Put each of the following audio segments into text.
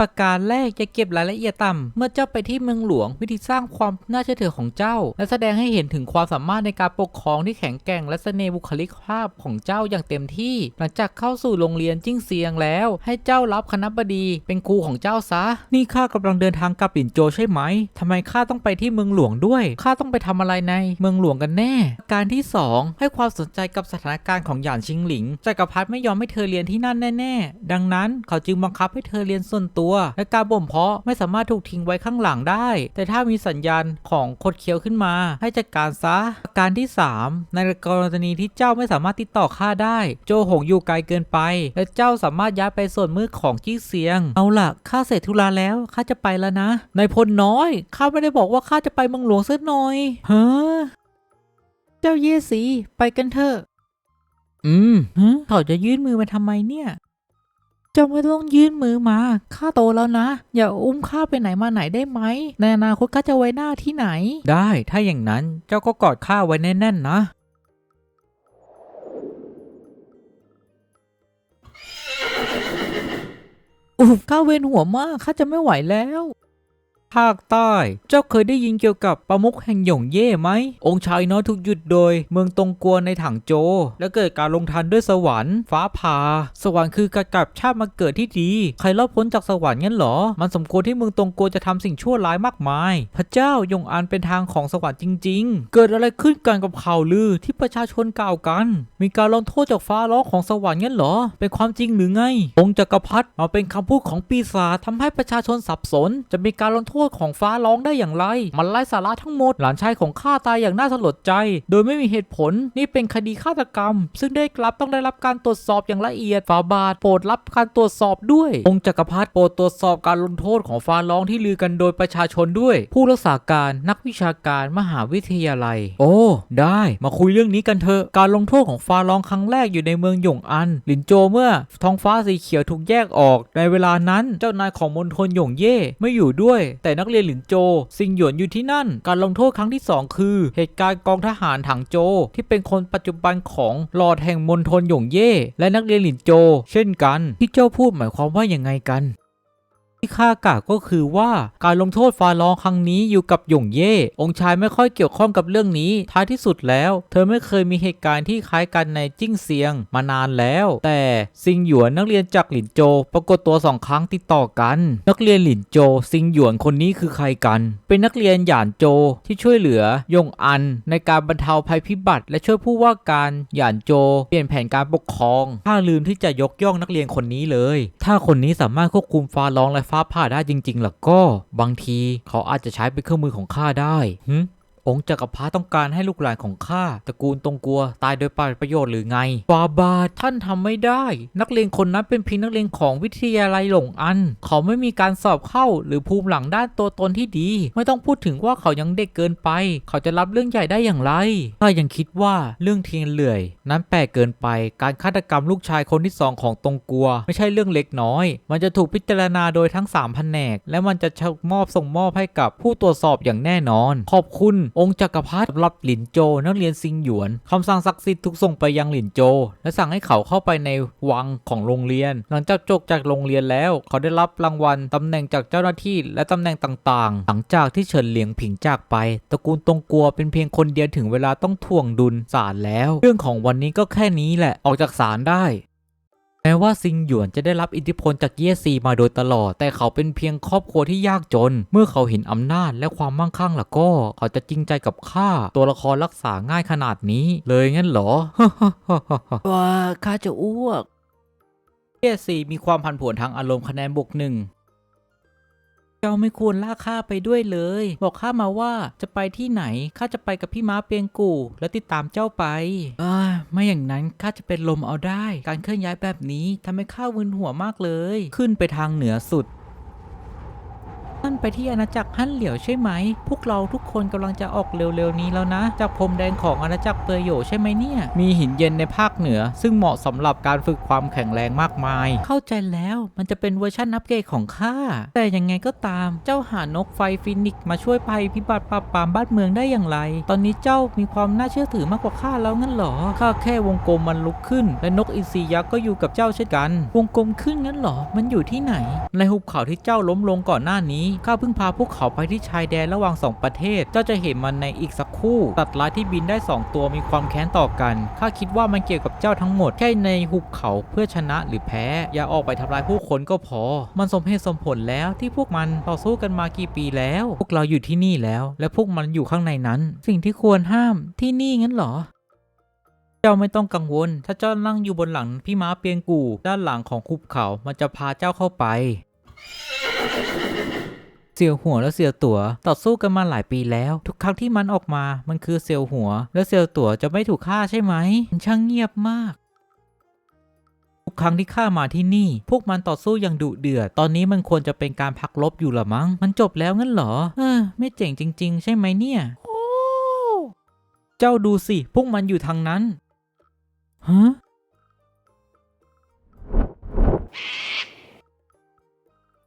ประการแรกจะเก็บรายละเอียดต่ำ เมื่อเจ้าไปที่เมืองหลวง วิธีสร้างความน่าเชื่อถือของเจ้า และแสดงให้เห็นถึงความสามารถในการปกครองที่แข็งแกร่ง และเสน่ห์บุคลิกภาพของเจ้าอย่างเต็มที่ หลังจากเข้าสู่โรงเรียนจิ้งเซียงแล้ว ให้เจ้ารับคณบดีเป็นครูของเจ้าซะ นี่ข้ากำลังเดินทางกลับหลินโจใช่ไหมทำไมข้าต้องไปที่เมืองหลวงด้วยข้าต้องไปทำอะไรในเมืองหลวงกันแน่ การที่สองให้ความสนใจกับสถานการณ์ของหยานชิงหลิงจักรพรรดิไม่ยอมให้เธอเรียนที่นั่นแน่ ๆ ดังนั้นเขาจึงบังคับให้เธอเรียนส่วนตัวและการบ่มเพาะไม่สามารถถูกทิ้งไว้ข้างหลังได้ แต่ถ้ามีสัญญาณของคดเคี้ยวขึ้นมา ให้จัดการซะการที่ 3 ในกรณีที่เจ้าไม่สามารถติดต่อข้าได้ โจหงอยู่ไกลเกินไป และเจ้าสามารถย้ายไปส่วนมืดของจี้เสียง เอาล่ะข้าเสร็จธุระแล้วข้าจะไปแล้วนะนายพลน้อยข้าไม่ได้บอกว่าข้าจะไปเมืองหลวงสักหน่อยเฮ้อเจ้าเยสีไปกันเถอะอืมฮะเขาจะยื่นมือมาทำไมเนี่ยเจ้าไม่ต้องยื่นมือมา ข้าโตแล้วนะ อย่าอุ้มข้าไปไหนมาไหนได้ไหม ในอนาคตข้าจะไว้หน้าที่ไหน ได้ ถ้าอย่างนั้นเจ้าก็กอดข้าไว้แน่นๆนะ อุ๊ยข้าเวียนหัวมาก ข้าจะไม่ไหวแล้ว ภาคใต้ เจ้าเคยได้ยินเกี่ยวกับประมุขแห่งหยงเย่ไหม องค์ชายน้อยถูกหยุดโดย เมืองตงกัวในถังโจ และเกิดการลงทันด้วยสวรรค์ ฟ้าผ่า สวรรค์คือการกลับชาติมาเกิดที่ดี ใครรอดพ้นจากสวรรค์งั้นหรอ มันสมควรที่เมืองตงกัวจะทำสิ่งชั่วร้ายมากมาย พระเจ้ายงอันเป็นทางของสวรรค์จริง ๆ เกิดอะไรขึ้นกันกับข่าวลือที่ประชาชนกล่าวกัน มีการลงโทษจากฟ้าร้องของสวรรค์งั้นหรอ เป็นความจริงหรือไง องค์จักรพรรดิมาเป็นคำพูดของปีศาจทำให้ประชาชนสับสน จะมีการลงโทษษของฟ้าร้องได้อย่างไร มันไร้สาระทั้งหมด หลานชายของข้าตายอย่างน่าสลดใจ โดยไม่มีเหตุผลนี่เป็นคดีฆาตกรรม ซึ่งได้รับต้องได้รับการตรวจสอบอย่างละเอียดฝาบาทโปรดรับการตรวจสอบด้วย องค์จักรพรรดิโปรดตรวจสอบการลงโทษของฟ้าร้องที่ลือกันโดยประชาชนด้วย ผู้รักษาการนักวิชาการมหาวิทยาลัย โอ้ ได้มาคุยเรื่องนี้กันเถอะการลงโทษของฟ้าร้องครั้งแรกอยู่ในเมืองหยงอัน หลินโจเมื่อท้องฟ้าสีเขียวถูกแยกออก ในเวลานั้นเจ้านายของมณฑลหยงเย่ไม่อยู่ด้วย แต่นักเรียนหลินโจ ซิงหยวนอยู่ที่นั่น การลงโทษครั้งที่ 2 คือ เหตุการณ์กองทหารถังโจ ที่เป็นคนปัจจุบันของหลอดแห่งมณฑลหยงเย่และนักเรียนหลินโจ เช่นกัน ที่เจ้าพูดหมายความว่ายังไงกัน ที่ข้ากล่าวก็คือว่าการลงโทษฟาลองครั้งนี้อยู่กับหยงเย่ องค์ชายไม่ค่อยเกี่ยวข้องกับเรื่องนี้ ท้ายที่สุดแล้ว เธอไม่เคยมีเหตุการณ์ที่คล้ายกันในจิ้งเซียงมานานแล้ว แต่ซิงหยวนนักเรียนจากหลินโจ ปรากฏตัวสองครั้งติดต่อกัน นักเรียนหลินโจ ซิงหยวนคนนี้คือใครกัน เป็นนักเรียนหยานโจที่ช่วยเหลือยงอัน ในการบรรเทาภัยพิบัติ และช่วยผู้ว่าการหยานโจ เปลี่ยนแผนการปกครองข้าลืมที่จะยกย่องนักเรียนคนนี้เลย ถ้าคนนี้สามารถควบคุมฟารองและฟ้าผ่าได้จริงๆแล้วก็ บางทีเขาอาจจะใช้เป็นเครื่องมือของข้าได้หึ องค์จักรพรรดิต้องการให้ลูกหลานของข้าตระกูลตรงกัว ตายโดยปราศประโยชน์หรือไงบาบาท่านทำไม่ได้ นักเรียนคนนั้นเป็นเพียงนักเรียนของวิทยาลัยหลงอัน เขาไม่มีการสอบเข้าหรือภูมิหลังด้านตัวตนที่ดี ไม่ต้องพูดถึงว่าเขายังเด็กเกินไป เขาจะรับเรื่องใหญ่ได้อย่างไรข้ายังคิดว่าเรื่องเทียนเหลื่อย นั้นแปลกเกินไป การฆาตกรรมลูกชายคนที่สองของตรงกัว ไม่ใช่เรื่องเล็กน้อย มันจะถูกพิจารณาโดยทั้ง3แผนก และมันจะมอบส่งมอบให้กับผู้ตรวจสอบอย่างแน่นอน ขอบคุณองค์จักรพรรดิรับหลินโจนักเรียนซิงหยวนคำสั่งศักดิ์สิทธิ์ถูกส่งไปยังหลินโจ และสั่งให้เขาเข้าไปในวังของโรงเรียน หลังจากจบจากโรงเรียนแล้ว เขาได้รับรางวัลตำแหน่งจากเจ้าหน้าที่และตำแหน่งต่างๆ หลังจากที่เฉินเหลียงผิงจากไปตระกูลตงกัวเป็นเพียงคนเดียวถึงเวลาต้องถ่วงดุลศาลแล้ว เรื่องของวันนี้ก็แค่นี้แหละออกจากศาลได้ แม้ว่าซิงหยวนจะได้รับอิทธิพลจากเย่ซีมาโดยตลอด แต่เขาเป็นเพียงครอบครัวที่ยากจน เมื่อเขาเห็นอำนาจและความมั่งคั่งล่ะก็ เขาจะจริงใจกับข้าตัวละครรักษาง่ายขนาดนี้ เลยงั้นเหรอว่าข้าจะอ้วกเย่ซีมีความผันผวนทางอารมณ์คะแนนบวกหนึ่ง เจ้าไม่ควรลากข้าไปด้วยเลย บอกข้ามาว่าจะไปที่ไหนข้าจะไปกับพี่ม้าเปียงกู่ และติดตามเจ้าไปอไม่อย่างนั้นข้าจะเป็นลมเอาได้ การเคลื่อนย้ายแบบนี้ทำให้ข้ามึนหัวมากเลย ขึ้นไปทางเหนือสุด นั่นไปที่อาณาจักรฮั่นเหลียวใช่ไหม พวกเราทุกคนกำลังจะออกเร็วๆนี้แล้วนะ จากพรมแดงของอาณาจักรเปยโยใช่ไหมเนี่ย มีหินเย็นในภาคเหนือ ซึ่งเหมาะสำหรับการฝึกความแข็งแรงมากมาย เข้าใจแล้วมันจะเป็นเวอร์ชันอัปเกรดของข้า แต่ยังไงก็ตามเจ้าหานกไฟฟินิกมาช่วยภัยพิบัติปราบปรามบ้านเมืองได้อย่างไร ตอนนี้เจ้ามีความน่าเชื่อถือมากกว่าข้าแล้วงั้นหรอข้าแค่วงกลมมันลุกขึ้น และนกอินทรียักษ์ก็อยู่กับเจ้าเช่นกัน วงกลมขึ้นงั้นหรอมันอยู่ที่ไหน ในหุบเขาที่เจ้าล้มลงก่อนหน้านี้ข้าเพิ่งพาพวกเขาไปที่ชายแดนระหว่างสองประเทศ เจ้าจะเห็นมันในอีกสักครู่ตัดร้ายที่บินได้สองตัวมีความแค้นต่อกัน ข้าคิดว่ามันเกี่ยวกับเจ้าทั้งหมด แค่ในหุบเขาเพื่อชนะหรือแพ้ อย่าออกไปทำลายผู้คนก็พอ มันสมเหตุสมผลแล้วที่พวกมันต่อสู้กันมากี่ปีแล้ว พวกเราอยู่ที่นี่แล้ว และพวกมันอยู่ข้างในนั้น สิ่งที่ควรห้ามที่นี่งั้นเหรอเจ้าไม่ต้องกังวล ถ้าเจ้านั่งอยู่บนหลังพี่ม้าเปียงกู ด้านหลังของคุบเขา มันจะพาเจ้าเข้าไป เสียวหัวและเสียวตัว ต่อสู้กันมาหลายปีแล้ว ทุกครั้งที่มันออกมา มันคือเสียวหัว และเสียวตัวจะไม่ถูกฆ่าใช่ไหมมันช่างเงียบมากทุกครั้งที่ข้ามาที่นี่ พวกมันต่อสู้อย่างดุเดือด ตอนนี้มันควรจะเป็นการพักลบอยู่ละมั้ง มันจบแล้วงั้นเหรอ เออ ไม่เจ๋งจริง ๆ ใช่ไหมเนี่ยโอ้เจ้าดูสิ พวกมันอยู่ทางนั้น ฮะ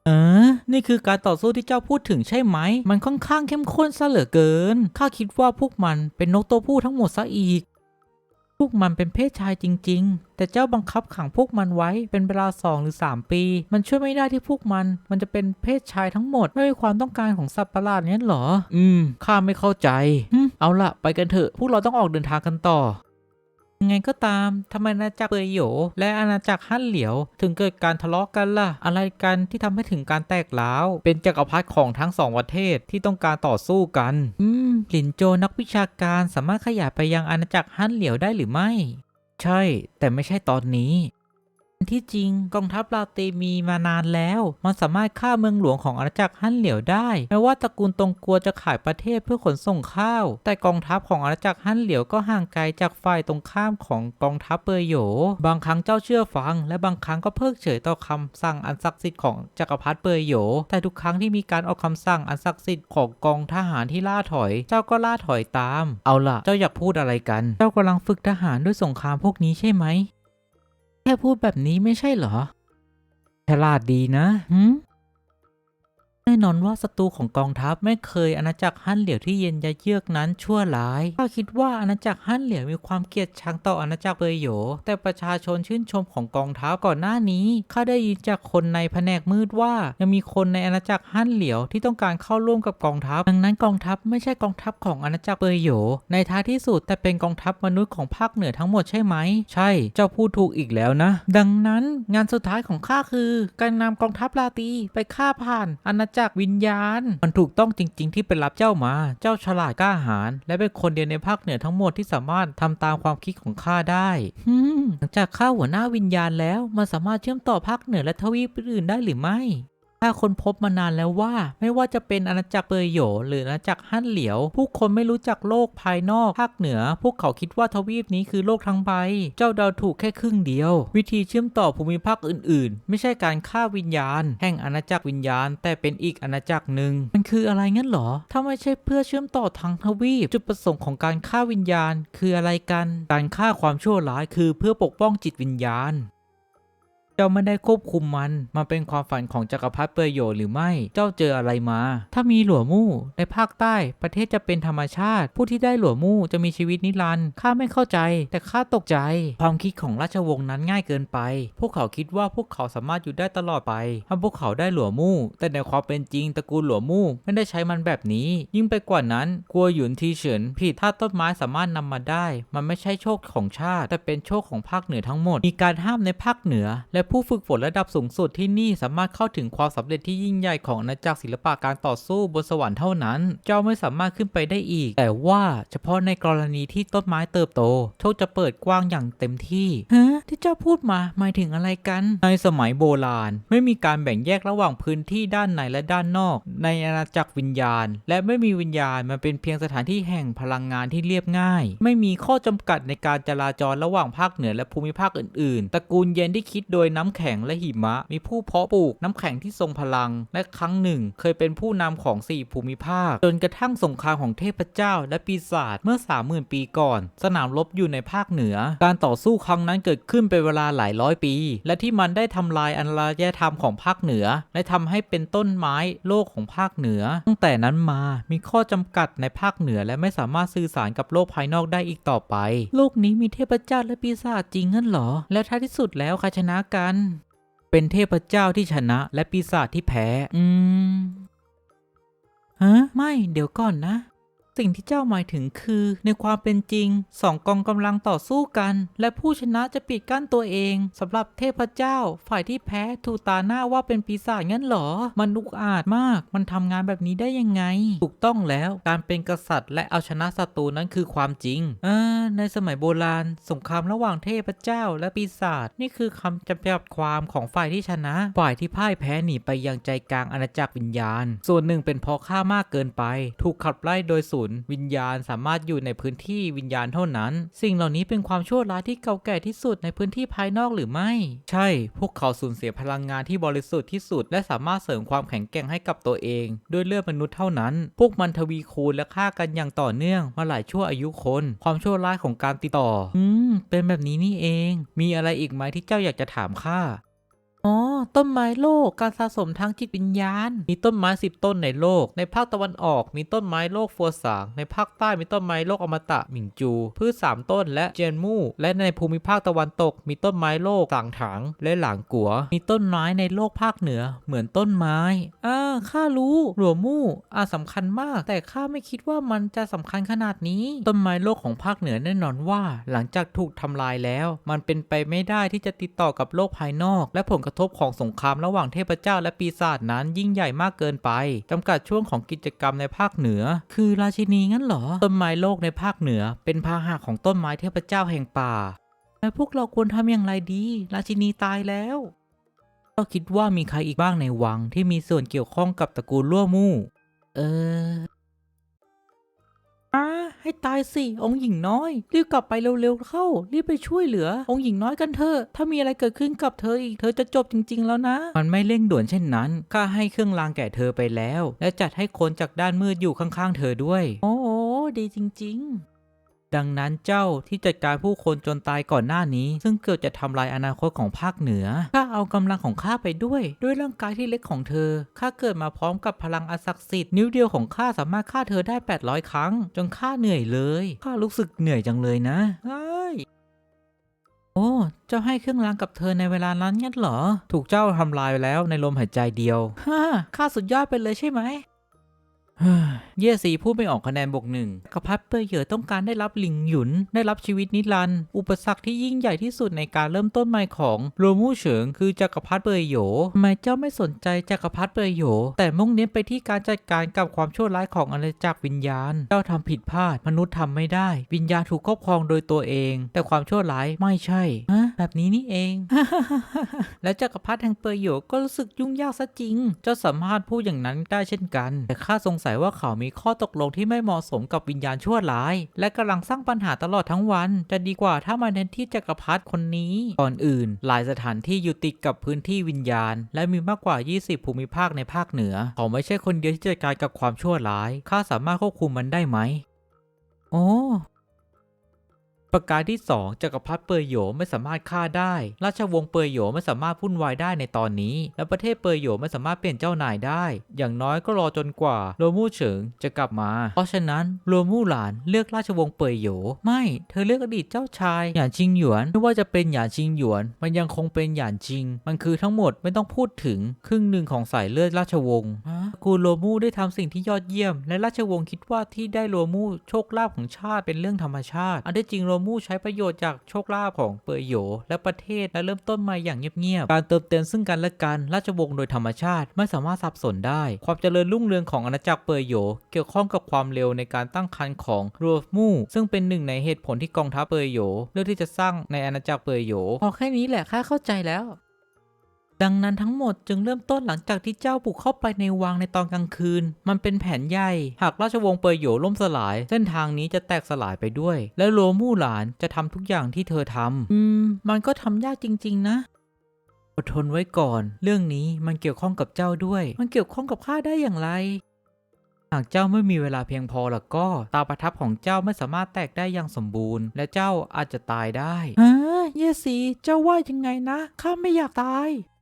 เออ นี่คือการต่อสู้ที่เจ้าพูดถึงใช่ไหม มันค่อนข้างเข้มข้นซะเหลือเกิน ข้าคิดว่าพวกมันเป็นนกตัวผู้ทั้งหมดซะอีก พวกมันเป็นเพศชายจริง ๆ แต่เจ้าบังคับขังพวกมันไว้เป็นเวลาสองหรือสามปี มันช่วยไม่ได้ที่พวกมัน มันจะเป็นเพศชายทั้งหมด ไม่มีความต้องการของสัตว์ประหลาดนี้เหรอ อืม ข้าไม่เข้าใจหึเอาละไปกันเถอะ พวกเราต้องออกเดินทางกันต่อ ยังไงก็ตามทำไมอาณาจักรเปยโหยและอาณาจักรฮั่นเหลียว ถึงเกิดการทะเลาะกันล่ะ อะไรกันที่ทำให้ถึงการแตกร้าว เป็นจักรพรรดิของทั้งสองประเทศที่ต้องการต่อสู้กัน อืมหลินโจนักวิชาการสามารถขยายไปยังอาณาจักรฮั่นเหลียวได้หรือไม่ ใช่ แต่ไม่ใช่ตอนนี้ ที่จริงกองทัพลาเตมีมานานแล้ว มันสามารถฆ่าเมืองหลวงของอาณาจักรฮั่นเหลียวได้แม้ว่าตระกูลตงกัวจะขายประเทศเพื่อขนส่งข้าว แต่กองทัพของอาณาจักรฮั่นเหลียวก็ห่างไกลจากฝ่ายตรงข้ามของกองทัพเปอร์โยบางครั้งเจ้าเชื่อฟัง และบางครั้งก็เพิกเฉยต่อคำสั่งอันศักดิ์สิทธิ์ของจักรพรรดิเปอร์โยแต่ทุกครั้งที่มีการออกคำสั่งอันศักดิ์สิทธิ์ของกองทหารที่ล่าถอย เจ้าก็ล่าถอยตาม เอาล่ะ เจ้าอยากพูดอะไรกัน เจ้ากำลังฝึกทหารด้วยสงครามพวกนี้ใช่ไหม แค่พูดแบบนี้ไม่ใช่เหรอฉลาดดีนะหืม แน่นอนว่าศัตรูของกองทัพไม่เคยอาณาจักรฮั่นเหลียวที่เย็นยะเยือกนั้นชั่วร้ายข้าคิดว่าอาณาจักรฮั่นเหลียวมีความเกลียดชังต่ออาณาจักรเปยโหยแต่ประชาชนชื่นชมของกองทัพก่อนหน้านี้ข้าได้ยินจากคนในแผนกมืดว่ายังมีคนในอาณาจักรฮั่นเหลียวที่ต้องการเข้าร่วมกับกองทัพดังนั้นกองทัพไม่ใช่กองทัพของอาณาจักรเปยโหยในท้ายที่สุดแต่เป็นกองทัพมนุษย์ของภาคเหนือทั้งหมดใช่ไหม ใช่ เจ้าพูดถูกอีกแล้วนะ ดังนั้นงานสุดท้ายของข้าคือ การนำกองทัพลาตีไปฆ่าผ่านอาณาจักรวิญญาณ มันถูกต้องจริง ๆ ที่ไปรับเจ้ามา เจ้าฉลาดกล้าหาญและเป็นคนเดียวในภาคเหนือทั้งหมดที่สามารถทำตามความคิดของข้าได้ฮึมหลังจากข้าหัวหน้าวิญญาณแล้ว มันสามารถเชื่อมต่อภาคเหนือและทวีปอื่นๆได้หรือไม่ ถ้าคนพบมานานแล้วว่าไม่ว่าจะเป็นอาณาจักรเปยโหยหรืออาณาจักรฮั่นเหลียว ผู้คนไม่รู้จักโลกภายนอกภาคเหนือ พวกเขาคิดว่าทวีปนี้คือโลกทั้งใบ เจ้าดาวถูกแค่ครึ่งเดียว วิธีเชื่อมต่อภูมิภาคอื่นๆ ไม่ใช่การฆ่าวิญญาณ แห่งอาณาจักรวิญญาณ แต่เป็นอีกอาณาจักรหนึ่งมันคืออะไรงั้นหรอ ถ้าไม่ใช่เพื่อเชื่อมต่อทั้งทวีป จุดประสงค์ของการฆ่าวิญญาณ คืออะไรกัน การฆ่าความชั่วร้ายคือเพื่อปกป้องจิตวิญญาณ เจ้าไม่ได้ควบคุมมัน มันเป็นความฝันของจักรพรรดิเปยโยหรือไม่ เจ้าเจออะไรมา ถ้ามีหลัวมู่ ในภาคใต้ ประเทศจะเป็นธรรมชาติ ผู้ที่ได้หลัวมู่จะมีชีวิตนิรันดร์ ข้าไม่เข้าใจ แต่ข้าตกใจ ความคิดของราชวงศ์นั้นง่ายเกินไป พวกเขาคิดว่าพวกเขาสามารถอยู่ได้ตลอดไปถ้าพวกเขาได้หลัวมู่ แต่ในความเป็นจริงตระกูลหลัวมู่ไม่ได้ใช้มันแบบนี้ ยิ่งไปกว่านั้น กลัวหยุนทีเฉินผิด ถ้าต้นไม้สามารถนำมาได้ มันไม่ใช่โชคของชาติ แต่เป็นโชคของภาคเหนือทั้งหมด มีการห้ามในภาคเหนือ และผู้ฝึกฝนระดับสูงสุดที่นี่สามารถเข้าถึงความสำเร็จที่ยิ่งใหญ่ของอาณาจักรศิลปะการต่อสู้บนสวรรค์เท่านั้น เจ้าไม่สามารถขึ้นไปได้อีก แต่ว่าเฉพาะในกรณีที่ต้นไม้เติบโต โชคจะเปิดกว้างอย่างเต็มที่ฮะที่เจ้าพูดมาหมายถึงอะไรกัน ในสมัยโบราณ ไม่มีการแบ่งแยกระหว่างพื้นที่ด้านในและด้านนอก ในอาณาจักรวิญญาณ และไม่มีวิญญาณมันเป็นเพียงสถานที่แห่งพลังงานที่เรียบง่าย ไม่มีข้อจำกัดในการจราจรระหว่างภาคเหนือและภูมิภาคอื่นๆ ตระกูลเย็นที่คิดโดยน้ำแข็งและหิมะ มีผู้เพาะปลูกน้ำแข็งที่ทรงพลัง และครั้งหนึ่ง เคยเป็นผู้นำของสี่ภูมิภาค จนกระทั่งสงครามของเทพเจ้าและปีศาจเมื่อ 30,000 ปีก่อน สนามรบอยู่ในภาคเหนือ การต่อสู้ครั้งนั้นเกิดขึ้นเป็นเวลาหลายร้อยปี และที่มันได้ทำลายอารยธรรมของภาคเหนือ และทำให้เป็นต้นไม้โลกของภาคเหนือ ตั้งแต่นั้นมามีข้อจำกัดในภาคเหนือและไม่สามารถสื่อสารกับโลกภายนอกได้อีกต่อไป โลกนี้มีเทพเจ้าและปีศาจจริงงั้นเหรอ แล้วท้ายที่สุดแล้วใครชนะกันเป็นเทพเจ้าที่ชนะและปีศาจที่แพ้ อืม ฮะ ไม่ เดี๋ยวก่อนนะ สิ่งที่เจ้าหมายถึงคือ ในความเป็นจริงสองกองกำลังต่อสู้กัน และผู้ชนะจะปิดกั้นตัวเองสำหรับเทพเจ้า ฝ่ายที่แพ้ถูกตาหน้าว่าเป็นปีศาจงั้นเหรอ มันอุกอาจมาก มันทำงานแบบนี้ได้ยังไง ถูกต้องแล้วการเป็นกษัตริย์ และเอาชนะศัตรูนั้นคือความจริงเออในสมัยโบราณ สงครามระหว่างเทพเจ้า และปีศาจนี่คือคำจำกัดความของฝ่ายที่ชนะ ฝ่ายที่พ่ายแพ้หนีไปยังใจกลางอาณาจักรวิญญาณ ส่วนหนึ่งเป็นเพราะค่ามากเกินไป ถูกขับไล่โดยศูนวิญญาณสามารถอยู่ในพื้นที่วิญญาณเท่านั้น สิ่งเหล่านี้เป็นความชั่วร้ายที่เก่าแก่ที่สุดในพื้นที่ภายนอกหรือไม่ ใช่ พวกเขาสูญเสียพลังงานที่บริสุทธิ์ที่สุด และสามารถเสริมความแข็งแกร่งให้กับตัวเอง ด้วยเลือดมนุษย์เท่านั้น พวกมันทวีคูณและฆ่ากันอย่างต่อเนื่องมาหลายชั่วอายุคน ความชั่วร้ายของการติดต่อ อืม เป็นแบบนี้นี่เอง มีอะไรอีกไหมที่เจ้าอยากจะถามข้า ต้นไม้โลกการสะสมทางจิตวิญญาณ มีต้นไม้สิบต้นในโลก ในภาคตะวันออกมีต้นไม้โลกฟัวสาง ในภาคใต้มีต้นไม้โลกอมตะหมิงจู พืชสามต้นและเจนมู่ และในภูมิภาคตะวันตก มีต้นไม้โลกต่างถังและหลางกัว มีต้นไม้ในโลกภาคเหนือเหมือนต้นไม้ อ่าข้ารู้หลวมู่อาสำคัญมาก แต่ข้าไม่คิดว่ามันจะสำคัญขนาดนี้ ต้นไม้โลกของภาคเหนือแน่นอนว่า หลังจากถูกทำลายแล้ว มันเป็นไปไม่ได้ที่จะติดต่อกับโลกภายนอก และผลกระทบของสงครามระหว่างเทพเจ้าและปีศาจนั้นยิ่งใหญ่มากเกินไปจำกัดช่วงของกิจกรรมในภาคเหนือ คือราชินีงั้นเหรอ ต้นไม้โลกในภาคเหนือ เป็นพาหะของต้นไม้เทพเจ้าแห่งป่า แล้วพวกเราควรทำอย่างไรดี ราชินีตายแล้วเราคิดว่ามีใครอีกบ้างในวังที่มีส่วนเกี่ยวข้องกับตระกูลล่วมู่ เออ อาให้ตายสิ องค์หญิงน้อย รีบกลับไปเร็วๆเข้า รีบไปช่วยเหลือ องค์หญิงน้อยกันเถอะ ถ้ามีอะไรเกิดขึ้นกับเธออีก เธอจะจบจริงๆแล้วนะ มันไม่เร่งด่วนเช่นนั้น ข้าให้เครื่องรางแก่เธอไปแล้ว และจัดให้คนจากด้านมืดอยู่ข้างๆ เธอด้วย โอ้ดีจริง ๆ ดังนั้นเจ้าที่จัดการผู้คนจนตายก่อนหน้านี้ ซึ่งเกือบจะทำลายอนาคตของภาคเหนือข้าเอากำลังของข้าไปด้วย ด้วยร่างกายที่เล็กของเธอข้าเกิดมาพร้อมกับพลังอันศักดิ์สิทธิ์นิ้วเดียวของข้าสามารถฆ่าเธอได้ 800 ครั้ง จนข้าเหนื่อยเลยข้ารู้สึกเหนื่อยจังเลยนะไอ้ยโอ้ เจ้าให้เครื่องรางกับเธอในเวลานั้นงั้นเหรอ ถูกเจ้าทำลายแล้วในลมหายใจเดียวฮ่าข้าสุดยอดไปเลยใช่ไหม เย่ซีพูดไม่ออกคะแนนบวกหนึ่งกระพัดเปยเหยอต้องการได้รับหลิงหยุน ได้รับชีวิตนิรันดร์อุปสรรคที่ยิ่งใหญ่ที่สุดในการเริ่มต้นใหม่ของโรมูเฉิงคือจักรพรรดิเปยโหยทำไมเจ้าไม่สนใจจักรพรรดิเปยโหยแต่มุ่งเน้นไปที่การจัดการกับความชั่วร้ายของอาณาจักรวิญญาณ เจ้าทำผิดพลาด มนุษย์ทำไม่ได้ วิญญาณถูกครอบครองโดยตัวเอง แต่ความชั่วร้ายไม่ใช่ฮะแบบนี้นี่เอง และจักรพรรดิแห่งเปยโหยก็รู้สึกยุ่งยากซะจริง เจ้าสามารถพูดอย่างนั้นได้เช่นกัน แต่ข้าสงสัยว่าเขามีข้อตกลงที่ไม่เหมาะสมกับวิญญาณชั่วร้าย และกำลังสร้างปัญหาตลอดทั้งวัน จะดีกว่าถ้ามาเน้นที่จักรพรรดิคนนี้ ก่อนอื่น หลายสถานที่อยู่ติดกับพื้นที่วิญญาณ และมีมากกว่า 20 ภูมิภาคในภาคเหนือ เขาไม่ใช่คนเดียวที่จัดการกับความชั่วร้าย ข้าสามารถควบคุมมันได้ไหม โอ้ ประการที่ 2จักรพรรดิเปยโหยไม่สามารถฆ่าได้ ราชวงศ์เปยโหยไม่สามารถพุ่นวายได้ในตอนนี้ และประเทศเปยโหยไม่สามารถเปลี่ยนเจ้านายได้ อย่างน้อยก็รอจนกว่าโรมู่เฉิงจะกลับมา เพราะฉะนั้นโรมู่หลานเลือกราชวงศ์เปยโหยไม่ เธอเลือกอดีตเจ้าชายหยานชิงหยวนไม่ว่าจะเป็นหยานชิงหยวน มันยังคงเป็นหยานชิง มันคือทั้งหมดไม่ต้องพูดถึงครึ่งหนึ่งของสายเลือดราชวงศ์ตระกูลโรมู่ได้ทำสิ่งที่ยอดเยี่ยม และราชวงศ์คิดว่าที่ได้โรมู่โชคลาภของชาติเป็นเรื่องธรรมชาติอันที่จริงโรมู่มูใช้ประโยชน์จากโชคลาภของเปยโยและประเทศและเริ่มต้นใหม่อย่างเงียบๆ การเติมเต็มซึ่งกันและกันราชวงศ์โดยธรรมชาติไม่สามารถสับสนได้ ความเจริญรุ่งเรืองของอาณาจักรเปยโยเกี่ยวข้องกับความเร็วในการตั้งครรภ์ของรัวมู่ซึ่งเป็นหนึ่งในเหตุผลที่กองทัพเปยโยเลือกที่จะสร้างในอาณาจักรเปยโยพอแค่นี้แหละข้าเข้าใจแล้ว ดังนั้นทั้งหมดจึงเริ่มต้นหลังจากที่เจ้าบุกเข้าไปในวังในตอนกลางคืน มันเป็นแผนใหญ่ หากราชวงศ์เปยโหยล่มสลาย เส้นทางนี้จะแตกสลายไปด้วย และโลมู่หลานจะทำทุกอย่างที่เธอทำอืม มันก็ทำยากจริง ๆ นะอดทนไว้ก่อน เรื่องนี้มันเกี่ยวข้องกับเจ้าด้วย มันเกี่ยวข้องกับข้าได้อย่างไร หากเจ้าไม่มีเวลาเพียงพอแล้วก็ ตาประทับของเจ้าไม่สามารถแตกได้อย่างสมบูรณ์ และเจ้าอาจจะตายได้ฮะเยสี เจ้าว่ายังไงนะ ข้าไม่อยากตายเ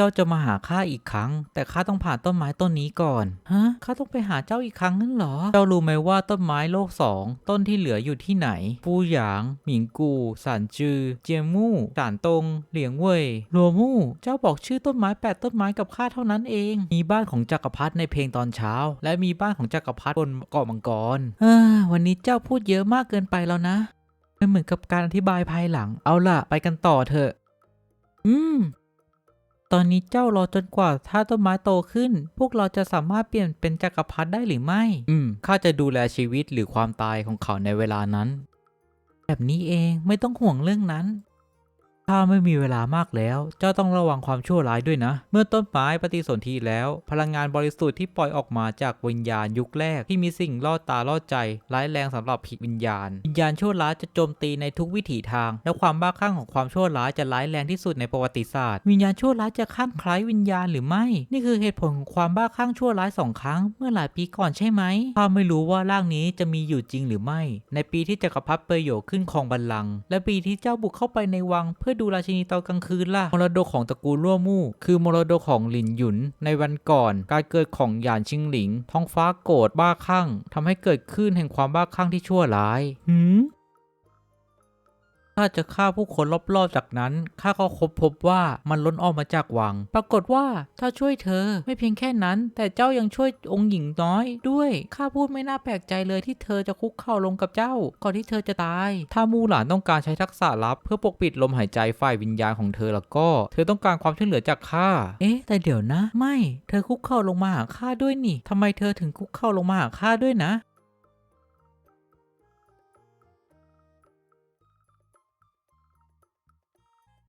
จ้าจะมาหาข้าอีกครั้ง แต่ข้าต้องผ่านต้นไม้ต้นนี้ก่อน ฮะ ข้าต้องไปหาเจ้าอีกครั้งนั่นเหรอ เจ้ารู้ไหมว่าต้นไม้โลกสองต้นที่เหลืออยู่ที่ไหน ปูหยาง หมิงกู สานจือ เจียมู่ สานตง เหลียงเว่ยรัวมู่ เจ้าบอกชื่อต้นไม้แปดต้นไม้กับข้าเท่านั้นเอง มีบ้านของจักรพรรดิในเพลงตอนเช้า และมีบ้านของจักรพรรดิบนเกาะมังกรเออวันนี้เจ้าพูดเยอะมากเกินไปแล้วนะไม่เหมือนกับการอธิบายภายหลัง เอาล่ะ ไปกันต่อเถอะ อืม ตอนนี้เจ้ารอจนกว่าถ้าต้นไม้โตขึ้น พวกเราจะสามารถเปลี่ยนเป็นจักรพรรดิได้หรือไม่ อืมข้าจะดูแลชีวิตหรือความตายของเขาในเวลานั้น แบบนี้เองไม่ต้องห่วงเรื่องนั้น ถ้าไม่มีเวลามากแล้ว เจ้าต้องระวังความชั่วร้ายด้วยนะ เมื่อต้นไม้ปฏิสนธิแล้ว พลังงานบริสุทธิ์ที่ปล่อยออกมาจากวิญญาณยุคแรกที่มีสิ่งล่อตาล่อใจ ร้ายแรงสำหรับผิดวิญญาณ วิญญาณชั่วร้ายจะโจมตีในทุกวิถีทาง และความบ้าคลั่งของความชั่วร้ายจะร้ายแรงที่สุดในประวัติศาสตร์ วิญญาณชั่วร้ายจะคลั่งคล้ายวิญญาณหรือไม่ นี่คือเหตุผลของความบ้าคลั่งชั่วร้ายสองครั้ง เมื่อหลายปีก่อนใช่ไหมข้าไม่รู้ว่าร่างนี้จะมีอยู่จริงหรือไม่ ในปีที่จักรพรรดิเปโยขึ้นครองบัลลังก์และปีที่เจ้าบุกเข้าไปในวังเพื่อดูราชินีตอนกลางคืนล่ะ มรดกของตระกูลล่วมู่ คือมรดกของหลินหยุน ในวันก่อน การเกิดของหยานชิงหลิง ท้องฟ้าโกรธบ้าคลั่งทำให้เกิดขึ้นแห่งความบ้าคลั่งที่ชั่วร้ายหืม ถ้าจะฆ่าผู้คนรอบๆจากนั้นข้าก็ค้นพบว่ามันล้นออกมาจากวัง ปรากฏว่าถ้าช่วยเธอไม่เพียงแค่นั้น แต่เจ้ายังช่วยองค์หญิงน้อยด้วยข้าพูดไม่น่าแปลกใจเลยที่เธอจะคุกเข่าลงกับเจ้า ก่อนที่เธอจะตาย ถ้ามูหลานต้องการใช้ทักษะลับ เพื่อปกปิดลมหายใจฝ่ายวิญญาณของเธอแล้วก็ เธอต้องการความช่วยเหลือจากข้าเอ๊ะ แต่เดี๋ยวนะ ไม่ เธอคุกเข่าลงมาหาข้าด้วยนี่ทำไมเธอถึงคุกเข่าลงมาหาข้าด้วยนะ